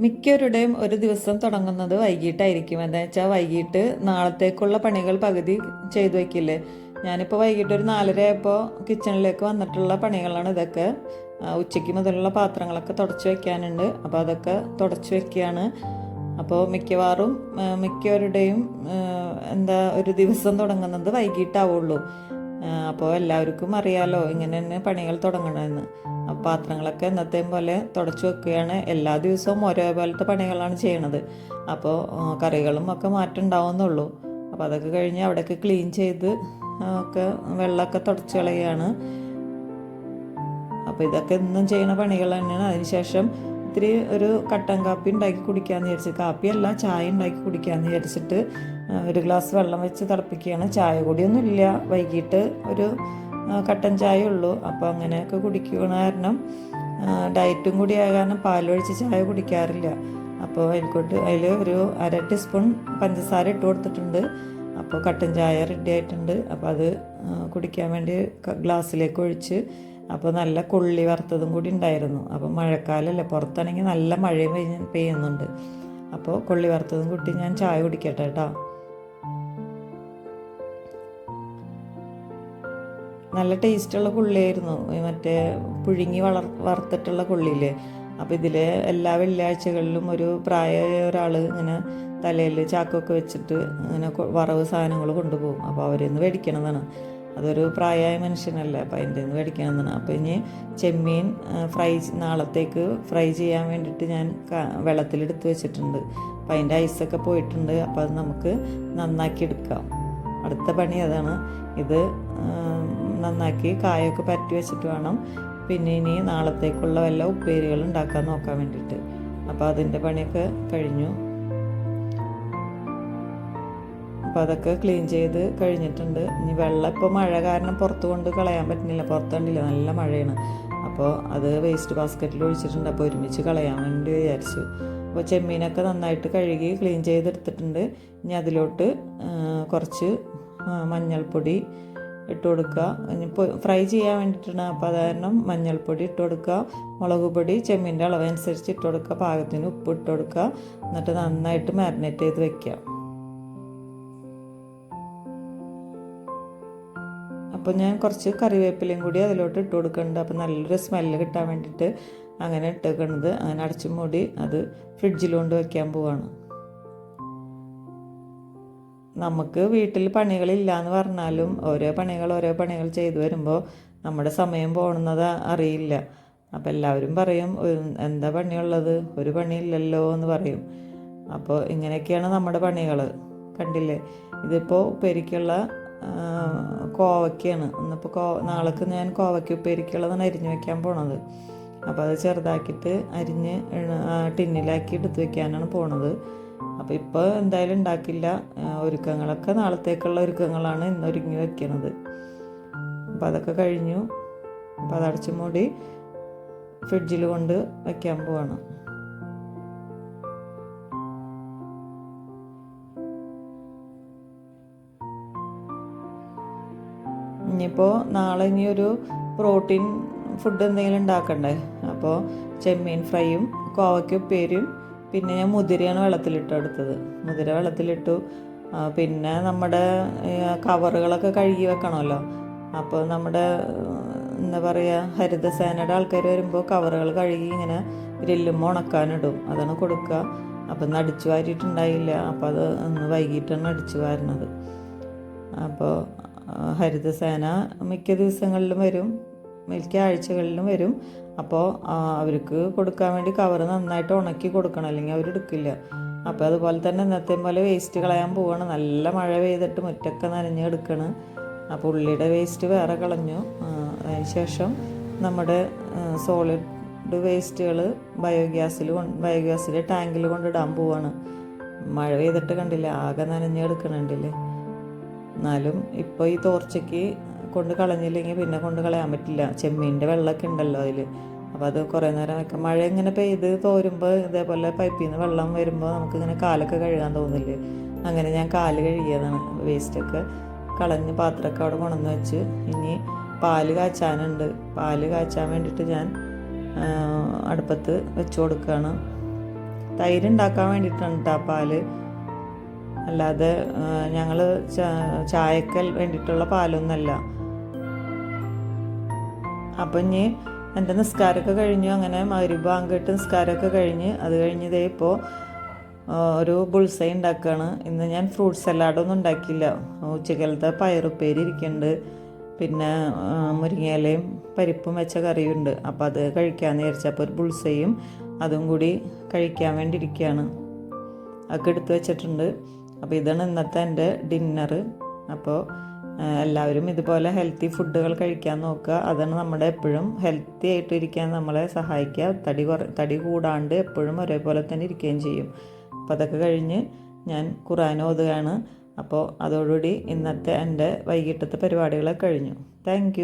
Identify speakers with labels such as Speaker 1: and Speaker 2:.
Speaker 1: മിക്കവരുടെയും ഒരു ദിവസം തുടങ്ങുന്നത് വൈകിട്ടായിരിക്കും. എന്താ വെച്ചാൽ വൈകിട്ട് നാളത്തേക്കുള്ള പണികൾ പകുതി ചെയ്തു വയ്ക്കില്ലേ ഞാനിപ്പോൾ വൈകിട്ട് ഒരു നാലര ആയപ്പോൾ കിച്ചണിലേക്ക് വന്നിട്ടുള്ള പണികളാണ് ഇതൊക്കെ. ഉച്ചയ്ക്ക് മുതലുള്ള പാത്രങ്ങളൊക്കെ തുടച്ചു വെക്കാനുണ്ട്. അപ്പോൾ അതൊക്കെ തുടച്ചു വെക്കുകയാണ്. അപ്പോൾ മിക്കവാറും മിക്കവരുടെയും എന്താ ഒരു ദിവസം തുടങ്ങുന്നത് വൈകിട്ടാവുള്ളൂ. അപ്പോൾ എല്ലാവർക്കും അറിയാലോ ഇങ്ങനെ തന്നെ പണികൾ തുടങ്ങണമെന്ന് പാത്രങ്ങളൊക്കെ എന്നത്തെയും പോലെ തുടച്ചു വെക്കുകയാണ്. എല്ലാ ദിവസവും ഒരേപോലത്തെ പണികളാണ് ചെയ്യണത്. അപ്പോൾ കറികളും ഒക്കെ മാറ്റം ഉണ്ടാവുന്നുള്ളൂ അപ്പോൾ അതൊക്കെ കഴിഞ്ഞ് അവിടെയൊക്കെ ക്ലീൻ ചെയ്ത് ഒക്കെ വെള്ളമൊക്കെ തുടച്ച് കളയുകയാണ്. അപ്പോൾ ഇതൊക്കെ എന്നും ചെയ്യുന്ന പണികൾ തന്നെയാണ്. അതിനുശേഷം ഇത്തിരി ഒരു കട്ടൻ കാപ്പി ഉണ്ടാക്കി കുടിക്കാമെന്ന് വിചാരിച്ചു. കാപ്പിയല്ല ചായ ഉണ്ടാക്കി കുടിക്കാമെന്ന് വിചാരിച്ചിട്ട് ഒരു ഗ്ലാസ് വെള്ളം വെച്ച് തിളപ്പിക്കുകയാണ്. ചായ കൂടിയൊന്നും ഇല്ല. വൈകിട്ട് ഒരു കട്ടൻ ചായ ഉള്ളൂ. അപ്പോൾ അങ്ങനെയൊക്കെ കുടിക്കുന്ന കാരണം ഡയറ്റും കൂടി കാരണം പാലൊഴിച്ച് ചായ കുടിക്കാറില്ല. അപ്പോൾ അതിൽക്കോട്ട് അതിൽ ഒരു അര ടീസ്പൂൺ പഞ്ചസാര ഇട്ട് കൊടുത്തിട്ടുണ്ട്. അപ്പോൾ കട്ടൻ ചായ റെഡി ആയിട്ടുണ്ട്. അപ്പോൾ അത് കുടിക്കാൻ വേണ്ടി ഗ്ലാസ്സിലേക്ക് ഒഴിച്ച് അപ്പോൾ നല്ല കൊള്ളി വറുത്തതും കൂടി ഉണ്ടായിരുന്നു. അപ്പോൾ മഴക്കാലമല്ലേ പുറത്താണെങ്കിൽ നല്ല മഴയും പെയ്യ- പെയ്യുന്നുണ്ട്. അപ്പോൾ കൊള്ളി വറുത്തതും കൂട്ടി ഞാൻ ചായ കുടിക്കട്ടെ കേട്ടോ. നല്ല ടേസ്റ്റുള്ള കൊള്ളിയായിരുന്നു. മറ്റേ പുഴുങ്ങി വളർ വറുത്തിട്ടുള്ള കൊള്ളിയില്ലേ? അപ്പോൾ ഇതിൽ എല്ലാ വെള്ളിയാഴ്ചകളിലും ഒരു പ്രായമായ ഒരാൾ ഇങ്ങനെ തലയിൽ ചാക്കൊക്കെ വെച്ചിട്ട് ഇങ്ങനെ വറവ് സാധനങ്ങൾ കൊണ്ടുപോകും. അപ്പോൾ അവരെന്ന് മേടിക്കണമെന്നാണ് അതൊരു പ്രായമായ മനുഷ്യനല്ലേ അപ്പോൾ അതിന്റെ നിന്ന് തന്നെ അപ്പോൾ ഇനി ചെമ്മീൻ ഫ്രൈ നാളത്തേക്ക് ഫ്രൈ ചെയ്യാൻ വേണ്ടിയിട്ട് ഞാൻ വെള്ളത്തിലെടുത്ത് വെച്ചിട്ടുണ്ട്. അപ്പോൾ അതിന്റെ ഐസൊക്കെ പോയിട്ടുണ്ട്. അപ്പോൾ അത് നമുക്ക് നന്നാക്കി എടുക്കാം. അടുത്ത പണി അതാണ്. ഇത് നന്നാക്കി കായൊക്കെ പറ്റി വെച്ചിട്ട് വേണം. പിന്നെ ഇനി നാളത്തേക്കുള്ള വല്ല ഉപ്പേരികൾ ഉണ്ടാക്കാൻ നോക്കാൻ വേണ്ടിയിട്ട്. അപ്പോൾ അതിന്റെ പണിയൊക്കെ കഴിഞ്ഞു. അപ്പോൾ അതൊക്കെ ക്ലീൻ ചെയ്ത് കഴിഞ്ഞിട്ടുണ്ട്. ഇനി വെള്ളം ഇപ്പോൾ മഴ കാരണം പുറത്ത് കൊണ്ട് കളയാൻ പറ്റുന്നില്ല. പുറത്ത് കണ്ടില്ല? നല്ല മഴയാണ്. അപ്പോൾ അത് വേസ്റ്റ് ബാസ്ക്കറ്റിൽ ഒഴിച്ചിട്ടുണ്ട്. അപ്പോൾ ഒരുമിച്ച് കളയാൻ വേണ്ടി വിചാരിച്ചു. അപ്പോൾ ചെമ്മീനൊക്കെ നന്നായിട്ട് കഴുകി ക്ലീൻ ചെയ്തെടുത്തിട്ടുണ്ട്. ഇനി അതിലോട്ട് കുറച്ച് മഞ്ഞൾപ്പൊടി ഇട്ട് കൊടുക്കുക. ഇനിയിപ്പോൾ ഫ്രൈ ചെയ്യാൻ വേണ്ടിയിട്ടാണ്. അപ്പോൾ അത് കാരണം മഞ്ഞൾപ്പൊടി ഇട്ട് കൊടുക്കുക. മുളക് പൊടി ചെമ്മീന്റെ അളവനുസരിച്ച് ഇട്ട് കൊടുക്കുക. പാകത്തിന് ഉപ്പ് ഇട്ട് കൊടുക്കുക. എന്നിട്ട് നന്നായിട്ട് മാരിനേറ്റ് ചെയ്ത് വെക്കുക. അപ്പോൾ ഞാൻ കുറച്ച് കറിവേപ്പിലയും കൂടി അതിലോട്ട് ഇട്ട് കൊടുക്കുന്നുണ്ട്. അപ്പോൾ നല്ലൊരു സ്മെല്ല് കിട്ടാൻ വേണ്ടിയിട്ട് അങ്ങനെ ഇട്ടേക്കണത്. അങ്ങനെ അടച്ചു മൂടി അത് ഫ്രിഡ്ജിൽ കൊണ്ട് വെക്കാൻ പോവാണ്. നമുക്ക് വീട്ടിൽ പണികളില്ല എന്ന് പറഞ്ഞാലും ഓരോ പണികൾ ഓരോ പണികൾ ചെയ്തു വരുമ്പോൾ നമ്മുടെ സമയം പോകുന്നത് അറിയില്ല. അപ്പോൾ എല്ലാവരും പറയും എന്താ പണിയുള്ളത്? ഒരു പണിയില്ലല്ലോ എന്ന് പറയും. അപ്പോൾ ഇങ്ങനെയൊക്കെയാണ് നമ്മുടെ പണികൾ. കണ്ടില്ലേ? ഇതിപ്പോൾ ഉപ്പേരിക്കുള്ള കോവയ്ക്കാണ്. ഇന്നിപ്പോൾ കോ നാളേക്ക് ഞാൻ കോവയ്ക്ക് ഉപ്പേരിക്കുള്ളതാണ് അരിഞ്ഞു വെക്കാൻ പോണത്. അപ്പോൾ അത് ചെറുതാക്കിയിട്ട് അരിഞ്ഞ് ടിന്നിലാക്കി എടുത്ത് വെക്കാനാണ് പോണത്. അപ്പോൾ ഇപ്പോൾ എന്തായാലും ഉണ്ടാക്കില്ല. ഒരുക്കങ്ങളൊക്കെ നാളത്തേക്കുള്ള ഒരുക്കങ്ങളാണ് ഇന്ന് ഒരുങ്ങി വെക്കുന്നത് അപ്പോൾ അതൊക്കെ കഴിഞ്ഞു. അപ്പോൾ അതടച്ചും മൂടി ഫ്രിഡ്ജിൽ കൊണ്ട് വയ്ക്കാൻ പോവാണ്. ഇനിയിപ്പോൾ നാളെ ഇനി ഒരു പ്രോട്ടീൻ ഫുഡ് എന്തെങ്കിലും ഉണ്ടാക്കണ്ടേ? അപ്പോൾ ചെമ്മീൻ ഫ്രൈയും കോവയ്ക്ക് ഉപ്പേരിയും പിന്നെ ഞാൻ മുതിരയാണ് വെള്ളത്തിലിട്ട് എടുത്തത് മുതിര വെള്ളത്തിലിട്ടു. പിന്നെ നമ്മുടെ കവറുകളൊക്കെ കഴുകി വെക്കണമല്ലോ. അപ്പോൾ നമ്മുടെ എന്താ പറയുക ഹരിതസേനയുടെ ആൾക്കാർ വരുമ്പോൾ കവറുകൾ കഴുകി ഇങ്ങനെ ഗ്രില്ലുമ്പോൾ ഉണക്കാനിടും. അതാണ് കൊടുക്കുക. അപ്പം ഇന്ന് അടിച്ചു വാരിയിട്ടുണ്ടായില്ല. അപ്പോൾ അത് ഇന്ന് വൈകിട്ടാണ് അടിച്ചു വാരുന്നത്. അപ്പോൾ ഹരിതസേന മിക്ക ദിവസങ്ങളിലും വരും. മിക്ക ആഴ്ചകളിലും വരും. അപ്പോൾ അവർക്ക് കൊടുക്കാൻ വേണ്ടി കവർ നന്നായിട്ട് ഉണക്കി കൊടുക്കണം. അല്ലെങ്കിൽ അവരെടുക്കില്ല അപ്പോൾ അതുപോലെ തന്നെ ഇന്നത്തെ പോലെ വേസ്റ്റ് കളയാൻ പോവാണ്. നല്ല മഴ പെയ്തിട്ട് മുറ്റൊക്കെ നനഞ്ഞെടുക്കണം അപ്പോൾ ഉള്ളിയുടെ വേസ്റ്റ് വേറെ കളഞ്ഞു. അതിനുശേഷം അതിന് ശേഷം നമ്മുടെ സോളിഡ് വേസ്റ്റുകൾ ബയോഗ്യാസിൽ ബയോഗ്യാസിലെ ടാങ്കിൽ കൊണ്ടിടാൻ പോവാണ്. മഴ പെയ്തിട്ട് കണ്ടില്ല? ആകെ നനഞ്ഞ് എടുക്കണുണ്ടില്ലേ? എന്നാലും ഇപ്പോൾ ഈ തോർച്ചയ്ക്ക് കൊണ്ട് കളഞ്ഞില്ലെങ്കിൽ പിന്നെ കൊണ്ട് കളയാൻ പറ്റില്ല. ചെമ്മീന്റെ വെള്ളമൊക്കെ ഉണ്ടല്ലോ അതിൽ അപ്പോൾ അത് കുറേ നേരം വെക്കാം മഴ ഇങ്ങനെ പെയ്ത് തോരുമ്പോൾ ഇതേപോലെ പൈപ്പിൽ നിന്ന് വെള്ളം വരുമ്പോൾ നമുക്കിങ്ങനെ കാലൊക്കെ കഴുകാൻ തോന്നില്ലേ? അങ്ങനെ ഞാൻ കാൽ കഴുകിയതാണ് വേസ്റ്റൊക്കെ കളഞ്ഞ് പാത്രമൊക്കെ അവിടെ കൊണ്ടുവന്ന് വെച്ച്. ഇനി പാൽ കാച്ചാനുണ്ട്. പാൽ കാച്ചാൻ വേണ്ടിയിട്ട് ഞാൻ അടുപ്പത്ത് വെച്ച് കൊടുക്കുകയാണ് തൈര് ഉണ്ടാക്കാൻ വേണ്ടിയിട്ടാണ് കേട്ടോ പാൽ. അല്ലാതെ ഞങ്ങൾ ചായക്കൽ വേണ്ടിയിട്ടുള്ള പാലൊന്നല്ല അപ്പം ഇനി എന്റെ നിസ്കാരമൊക്കെ കഴിഞ്ഞു. അങ്ങനെ മരുഭാങ്കിട്ട് നിസ്കാരമൊക്കെ കഴിഞ്ഞ് അത് കഴിഞ്ഞ് ഇതേ ഇപ്പോൾ ഒരു ബുൾസൈ ഉണ്ടാക്കുകയാണ് ഇന്ന് ഞാൻ ഫ്രൂട്ട് സലാഡൊന്നും ഉണ്ടാക്കിയില്ല. ഉച്ചക്കലത്തെ പയറുപ്പേരി ഇരിക്കുന്നുണ്ട്. പിന്നെ മുരിങ്ങയിലയും പരിപ്പും വെച്ച കറിയുണ്ട്. അപ്പോൾ അത് കഴിക്കാമെന്ന് വിചാരിച്ചപ്പോൾ ഒരു ബുൾസയും അതും കൂടി കഴിക്കാൻ വേണ്ടി ഇരിക്കുകയാണ് ഒക്കെ എടുത്ത് വെച്ചിട്ടുണ്ട്. അപ്പോൾ ഇതാണ് ഇന്നത്തെ എന്റെ ഡിന്നർ. അപ്പോൾ എല്ലാവരും ഇതുപോലെ ഹെൽത്തി ഫുഡുകൾ കഴിക്കാൻ നോക്കുക. അതാണ് നമ്മുടെ എപ്പോഴും ഹെൽത്തി ആയിട്ട് ഇരിക്കാൻ നമ്മളെ സഹായിക്കുക. തടി കുറ തടി കൂടാണ്ട് എപ്പോഴും ഒരേപോലെ തന്നെ ഇരിക്കുകയും ചെയ്യും. അപ്പോൾ അതൊക്കെ കഴിഞ്ഞ് ഞാൻ ഖുറാൻ ഓതുകയാണ്. അപ്പോൾ അതോടുകൂടി ഇന്നത്തെ എന്റെ വൈകിട്ടത്തെ പരിപാടികളൊക്കെ കഴിഞ്ഞു. താങ്ക്